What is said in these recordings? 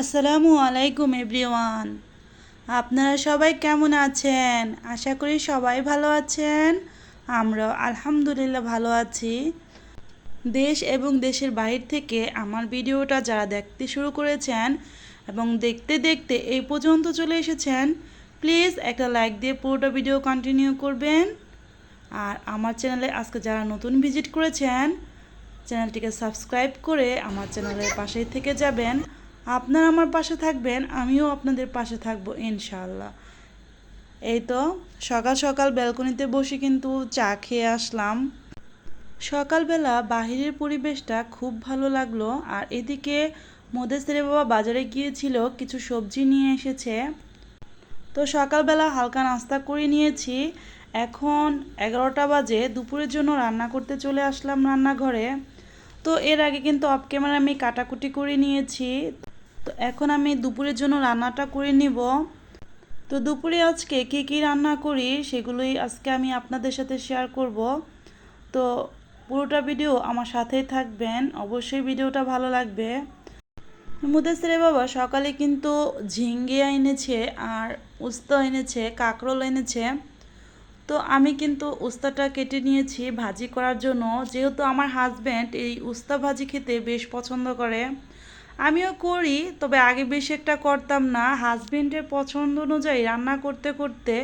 আসসালামু আলাইকুম, এভরিওয়ান। আপনারা সবাই কেমন আছেন? আশা করি সবাই ভালো আছেন। আমরাও আলহামদুলিল্লাহ ভালো আছি। দেশ এবং দেশের বাইরে থেকে আমার ভিডিওটা যারা দেখতে শুরু করেছেন এবং দেখতে দেখতে এই পর্যন্ত চলে এসেছেন, প্লিজ একটা লাইক দিয়ে পুরোটা ভিডিও কন্টিনিউ করবেন। আর আমার চ্যানেলে আজকে যারা নতুন ভিজিট করেছেন, চ্যানেলটিকে সাবস্ক্রাইব করে আমার চ্যানেলের পাশেই থেকে যাবেন। আপনারা আমার পাশে থাকবেন, আমিও আপনাদের পাশে থাকব ইনশাল্লাহ এই তো, সকাল সকাল ব্যালকনিতে বসে কিন্তু চা খেয়ে আসলাম। সকালবেলা বাহিরের পরিবেশটা খুব ভালো লাগল, আর এদিকে মোদেসের বাবা বাজারে গিয়েছিল, কিছু সবজি নিয়ে এসেছে। তো সকালবেলা হালকা নাস্তা করে নিয়েছি। এখন এগারোটা বাজে, দুপুরের জন্য রান্না করতে চলে আসলাম রান্নাঘরে। তো এর আগে কিন্তু অফ ক্যামেরা আমি কাটাকুটি করে নিয়েছি। তো এখন আমি দুপুরের জন্য রান্নাটা করে নিব। তো দুপুরে আজকে কী কী রান্না করি সেগুলোই আজকে আমি আপনাদের সাথে শেয়ার করব। তো পুরোটা ভিডিও আমার সাথেই থাকবেন, অবশ্যই ভিডিওটা ভালো লাগবে। মুদাসিরে বাবা সকালে কিন্তু ঝিঙ্গে এনেছে আর উস্তা এনেছে, কাঁকরোল এনেছে। তো আমি কিন্তু উস্তাটা কেটে নিয়েছি ভাজি করার জন্য। যেহেতু আমার হাজব্যান্ড এই উস্তা ভাজি খেতে বেশ পছন্দ করে। আমিও করি, তবে আগে বেশি একটা করতাম না। হাজব্যান্ডের পছন্দ অনুযায়ী রান্না করতে করতে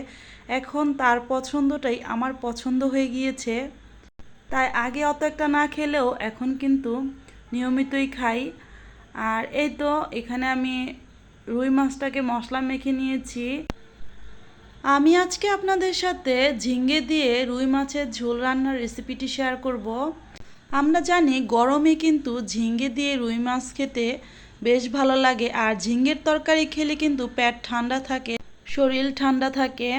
এখন তার পছন্দটাই আমার পছন্দ হয়ে গিয়েছে। তাই আগে অত একটা না খেলেও এখন কিন্তু নিয়মিতই খাই। আর এই তো এখানে আমি রুই মাছটাকে মশলা মেখে নিয়েছি। আমি আজকে আপনাদের সাথে ঝিঙ্গে দিয়ে রুই মাছের ঝোল রান্নার রেসিপিটি শেয়ার করব। আমরা জানি গরমে কিন্তু ঝিঙ্গে দিয়ে রুই মাছ খেতে বেশ ভালো লাগে, আর ঝিঙ্গের তরকারি খেলে কিন্তু পেট ঠান্ডা থাকে, শরীর ঠান্ডা থাকে।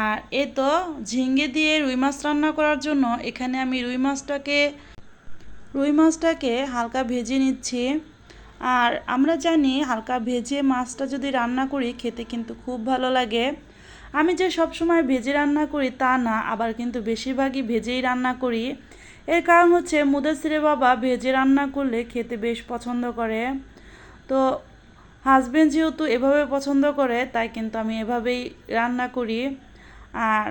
আর এ তো ঝিঙ্গে দিয়ে রুই মাছ রান্না করার জন্য এখানে আমি রুই মাছটাকে রুই মাছটাকে হালকা ভেজে নিচ্ছি। আর আমরা জানি হালকা ভেজে মাছটা যদি রান্না করি খেতে কিন্তু খুব ভালো লাগে। আমি যে সব সময় ভেজে রান্না করি তা না, আবার কিন্তু বেশিরভাগই ভেজেই রান্না করি। এর কারণ হচ্ছে মুদাসিরে বাবা ভেজে রান্না করলে খেতে বেশ পছন্দ করে। তো হাজব্যান্ড যেহেতু এভাবে পছন্দ করে, তাই কিন্তু আমি এভাবেই রান্না করি। আর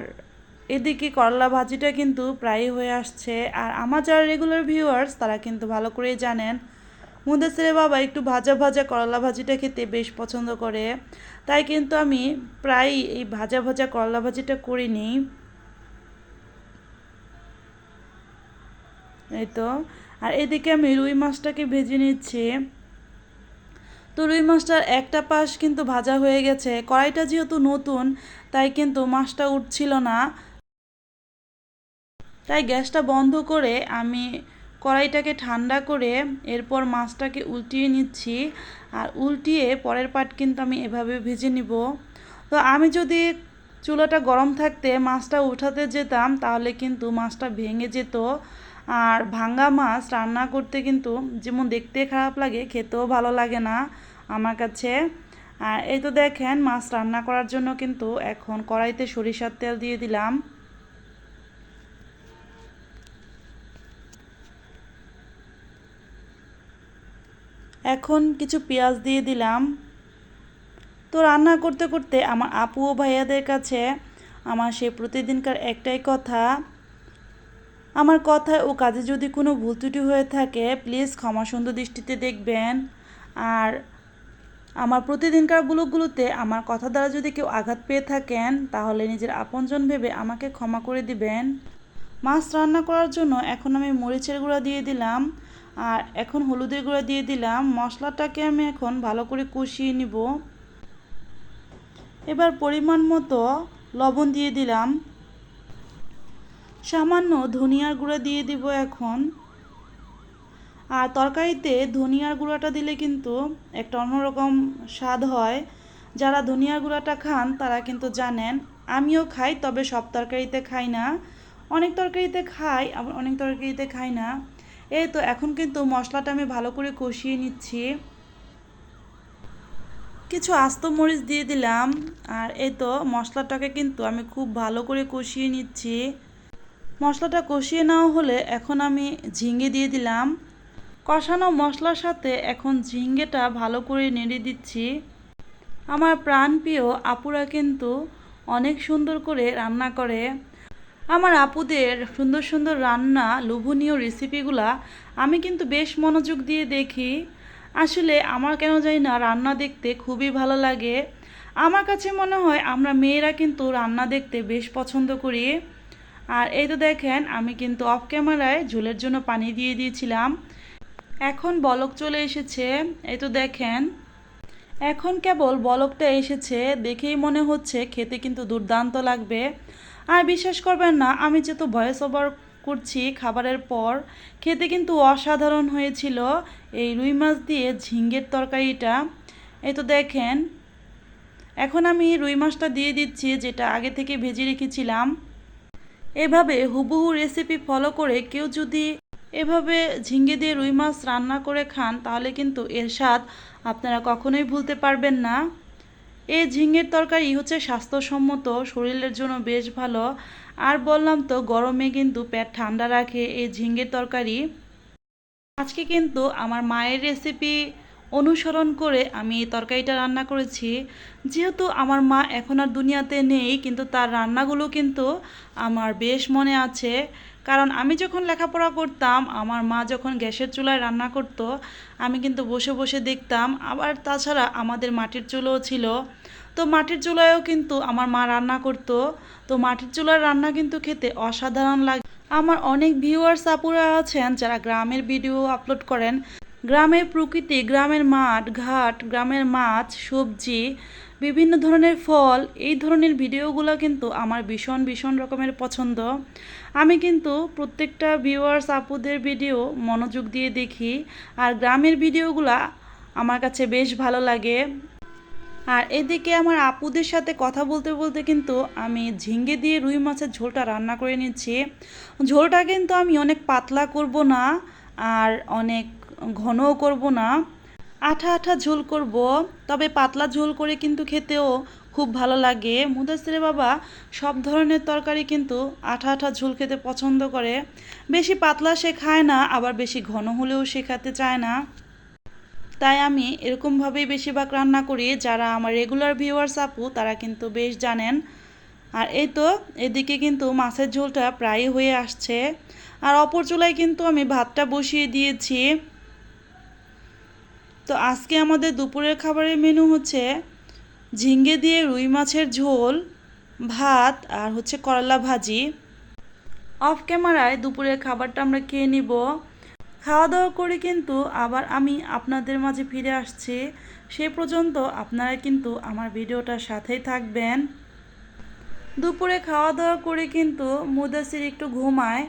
এদিকে করলা ভাজিটা কিন্তু প্রায়ই হয়ে আসছে। আর আমার যারা রেগুলার ভিউয়ার্স তারা কিন্তু ভালো করেই জানেন মুদাসিরে বাবা একটু ভাজা ভাজা করলা ভাজিটা খেতে বেশ পছন্দ করে। তাই কিন্তু আমি প্রায় এই ভাজা ভাজা করলা ভাজিটা করে নিই এই তো। আর এদিকে আমি রুই মাছটাকে ভেজে নিচ্ছি। তো রুই মাছটার একটা পাশ কিন্তু ভাজা হয়ে গেছে। কড়াইটা যেহেতু নতুন, তাই কিন্তু মাছটা উঠছিল না। তাই গ্যাসটা বন্ধ করে আমি কড়াইটাকে ঠান্ডা করে এরপর মাছটাকে উল্টিয়ে নিচ্ছি। আর উল্টিয়ে পরের পাট কিন্তু আমি এভাবে ভেজে নিব। তো আমি যদি চুলাটা গরম থাকতে মাছটা উঠাতে যেতাম, তাহলে কিন্তু মাছটা ভেঙে যেত। আর ভাঙ্গা মাছ রান্না করতে কিন্তু যেমন দেখতে খারাপ লাগে, খেতেও ভালো লাগে না আমার কাছে। আর এই তো দেখেন, মাছ রান্না করার জন্য কিন্তু এখন কড়াইতে সরিষার তেল দিয়ে দিলাম। এখন কিছু পেঁয়াজ দিয়ে দিলাম। তো রান্না করতে করতে আমার আপু ও ভাইয়াদের কাছে আমার সে প্রতিদিনকার একটাই কথা আমার কথায় ও কাজে যদি কোনো ভুল ত্রুটি হয়ে থাকে প্লিজ ক্ষমা সুন্দর দৃষ্টিতে দেখবেন। আর আমার প্রতিদিনকার ব্লগগুলোতে আমার কথা দ্বারা যদি কেউ আঘাত পেয়ে থাকেন, তাহলে নিজের আপনজন ভেবে আমাকে ক্ষমা করে দিবেন। মাছ রান্না করার জন্য এখন আমি মরিচের গুঁড়া দিয়ে দিলাম, আর এখন হলুদের গুঁড়া দিয়ে দিলাম। মশলাটাকে আমি এখন ভালো করে কষিয়ে নিব। এবার পরিমাণ মতো লবণ দিয়ে দিলাম। সামান্য ধনিয়ার গুঁড়া দিয়ে দিব এখন। আর তরকারিতে ধনিয়ার গুঁড়াটা দিলে কিন্তু একটা অন্যরকম স্বাদ হয়। যারা ধনিয়ার গুঁড়াটা খান, তারা কিন্তু জানেন, আমিও খাই, তবে সব তরকারিতে খাই না। অনেক তরকারিতে খাই, আবার অনেক তরকারিতে খাই না। এই তো, এখন কিন্তু মশলাটা আমি ভালো করে কষিয়ে নিচ্ছি। কিছু আস্ত মরিচ দিয়ে দিলাম। আর এই তো, মশলাটাকে কিন্তু আমি খুব ভালো করে কষিয়ে নিচ্ছি। মশলাটা কষিয়ে নেওয়া হলে এখন আমি ঝিঙে দিয়ে দিলাম। কষানো মশলার সাথে এখন ঝিঙ্গেটা ভালো করে নেড়ে দিচ্ছি। আমার প্রাণপ্রিয় আপুরা কিন্তু অনেক সুন্দর করে রান্না করে। আমার আপুদের সুন্দর সুন্দর রান্না লোভনীয় রেসিপিগুলা আমি কিন্তু বেশ মনোযোগ দিয়ে দেখি। আসলে আমার কেন জানি না রান্না দেখতে খুবই ভালো লাগে। আমার কাছে মনে হয় আমরা মেয়েরা কিন্তু রান্না দেখতে বেশ পছন্দ করি। আর এই তো দেখেন, আমি কিন্তু অফ ক্যামেরায় ঝোলের জন্য পানি দিয়ে দিয়েছিলাম। এখন বলক চলে এসেছে, এই তো দেখেন। এখন কেবল বলকটা এসেছে, দেখেই মনে হচ্ছে খেতে কিন্তু দুর্দান্ত লাগবে। আর বিশ্বাস করবেন না, আমি যেহেতু ভয়েস ওভার করছি খাবারের পর, খেতে কিন্তু অসাধারণ হয়েছিল এই রুই মাছ দিয়ে ঝিঙ্গের তরকারিটা। এই তো দেখেন, এখন আমি রুই মাছটা দিয়ে দিচ্ছি, যেটা আগে থেকে ভেজে রেখেছিলাম। এভাবে হুবহু রেসিপি ফলো করে কেউ যদি এভাবে ঝিঙ্গে দিয়ে রুই মাছ রান্না করে খান, তাহলে কিন্তু এর স্বাদ আপনারা কখনোই ভুলতে পারবেন না। এই ঝিঙ্গের তরকারি হচ্ছে স্বাস্থ্যসম্মত, শরীরের জন্য বেশ ভালো। আর বললাম তো, গরমে কিন্তু পেট ঠান্ডা রাখে এই ঝিঙ্গের তরকারি। আজকে কিন্তু আমার মায়ের রেসিপি অনুসরণ করে আমি এই তরকারিটা রান্না করেছি। যেহেতু আমার মা এখন আর দুনিয়াতে নেই, কিন্তু তার রান্নাগুলো কিন্তু আমার বেশ মনে আছে। কারণ আমি যখন লেখাপড়া করতাম, আমার মা যখন গ্যাসের চুলায় রান্না করত, আমি কিন্তু বসে বসে দেখতাম। আবার তাছাড়া আমাদের মাটির চুলোও ছিল। তো মাটির চুলায়ও কিন্তু আমার মা রান্না করত। তো মাটির চুলার রান্না কিন্তু খেতে অসাধারণ লাগে। আমার অনেক ভিউয়ার্স আপুরা আছেন যারা গ্রামের ভিডিও আপলোড করেন। গ্রামের প্রকৃতি, গ্রামের মাঠ, ঘাট, গ্রামের মাছ, সবজি, বিভিন্ন ধরনের ফল, এই ধরনের ভিডিওগুলো কিন্তু আমার ভীষণ ভীষণ রকমের পছন্দ। আমি কিন্তু প্রত্যেকটা ভিউয়ার্স আপুদের ভিডিও মনোযোগ দিয়ে দেখি আর গ্রামের ভিডিওগুলা আমার কাছে বেশ ভালো লাগে। আর এদিকে আমার আপুদের সাথে কথা বলতে বলতে কিন্তু আমি ঝিঙ্গে দিয়ে রুই মাছের ঝোলটা রান্না করে নিচ্ছি। ঝোলটা কিন্তু আমি অনেক পাতলা করব না আর অনেক ঘনও করব না। আঠা আঠা ঝোল করব, তবে পাতলা ঝোল করে কিন্তু খেতেও খুব ভালো লাগে। মুদাসিরে বাবা সব ধরনের তরকারি কিন্তু আঠা আঠা ঝোল খেতে পছন্দ করে। বেশি পাতলা সে খায় না, আবার বেশি ঘন হলেও সে খেতে চায় না। তাই আমি এরকমভাবেই বেশিরভাগ রান্না করি, যারা আমার রেগুলার ভিউয়ার্স আপু, তারা কিন্তু বেশ জানেন। আর এই তো, এদিকে কিন্তু মাছের ঝোলটা প্রায় হয়ে আসছে। আর অপর চুলায় কিন্তু আমি ভাতটা বসিয়ে দিয়েছি। তো আজকে আমাদের দুপুরের খাবারের মেনু হচ্ছে ঝিঙ্গে দিয়ে রুই মাছের ঝোল, ভাত আর হচ্ছে করলা ভাজি। অফ ক্যামেরায় দুপুরের খাবারটা আমরা খেয়ে নিব। খাওয়া দাওয়া করে কিন্তু আবার আমি আপনাদের মাঝে ফিরে আসছি। সে পর্যন্ত আপনারা কিন্তু আমার ভিডিওটার সাথেই থাকবেন। দুপুরে খাওয়া দাওয়া করে কিন্তু মুদাসির একটু ঘুমায়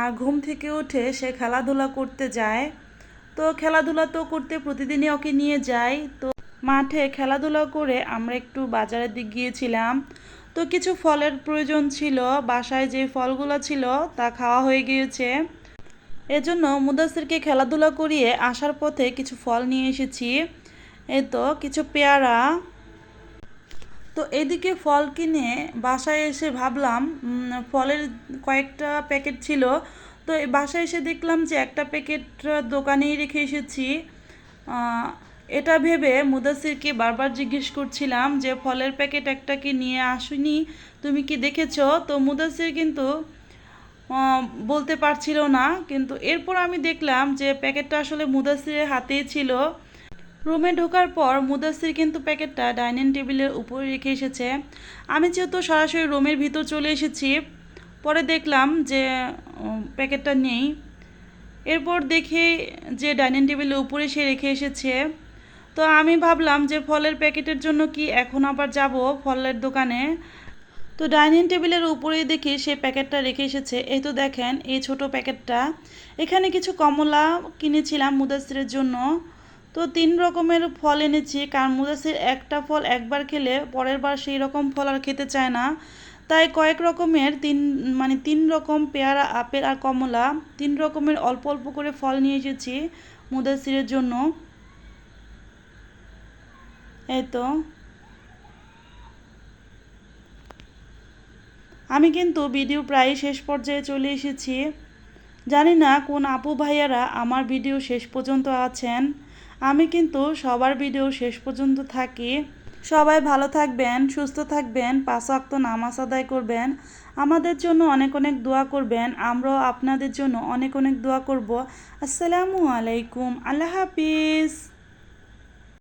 আর ঘুম থেকে উঠে সে খেলাধুলা করতে যায়। তো খেলাধুলা তো করতে প্রতিদিনই ওকে নিয়ে যাই। তো মাঠে খেলাধুলা করে আমরা একটু বাজারের দিক গিয়েছিলাম। তো কিছু ফলের প্রয়োজন ছিল। বাসায় যে ফলগুলো ছিল তা খাওয়া হয়ে গিয়েছে। এজন্য মুদাসিরকে খেলাধুলা করিয়ে আসার পথে কিছু ফল নিয়ে এসেছি। এই তো কিছু পেয়ারা। তো এদিকে ফল কিনে বাসায় এসে ভাবলাম ফলের কয়েকটা প্যাকেট ছিল। তো এই বাসায় এসে দেখলাম যে একটা প্যাকেট দোকানেই রেখে এসেছি। এটা ভেবে মুদাসিরকে বারবার জিজ্ঞেস করছিলাম যে, ফলের প্যাকেট একটা কি নিয়ে আসুনি? তুমি কি দেখেছ? তো মুদাসির কিন্তু বলতে পারছিল না। কিন্তু এরপর আমি দেখলাম যে প্যাকেটটা আসলে মুদাসিরের হাতেই ছিল। রুমে ঢোকার পর মুদাসির কিন্তু প্যাকেটটা ডাইনিং টেবিলের উপরে রেখে এসেছে। আমি যেহেতু সরাসরি রুমের ভিতর চলে এসেছি পরে দেখলাম যে প্যাকেটটা নেই। এরপর দেখি যে ডাইনিং টেবিলের উপরে সে রেখে এসেছে। তো আমি ভাবলাম যে, ফলের প্যাকেটের জন্য কি এখন আবার যাব ফলের দোকানে? তো ডাইনিং টেবিলের উপরেই দেখি সে প্যাকেটটা রেখে এসেছে। এই তো দেখেন, এই ছোট প্যাকেটটা। এখানে কিছু কমলা কিনেছিলাম মুদাসিরের জন্য। তো তিন রকমের ফল এনেছি, কারণ মুদাসির একটা ফল একবার খেলে পরের বার সেই রকম ফল আর খেতে চায় না। তাই কয়েক রকমের তিন মানে তিন রকম পেয়ারা, আপেল আর কমলা, তিন রকমের অল্প অল্প করে ফল নিয়ে এসেছি মুদাসিরের জন্য। এই তো। আমি কিন্তু ভিডিও প্রায় শেষ পর্যায়ে চলে এসেছি। জানি না কোন আপু ভাইয়ারা আমার ভিডিও শেষ পর্যন্ত আছেন। আমি কিন্তু সবার ভিডিও শেষ পর্যন্ত থাকি। সবাই ভালো থাকবেন, সুস্থ থাকবেন, পাঁচ ওয়াক্ত নামাজ আদায় করবেন। আমাদের জন্য অনেক অনেক দোয়া করবেন। আমরাও আপনাদের জন্য অনেক অনেক দোয়া করব। আসসালামু আলাইকুম। আল্লাহ হাফিজ।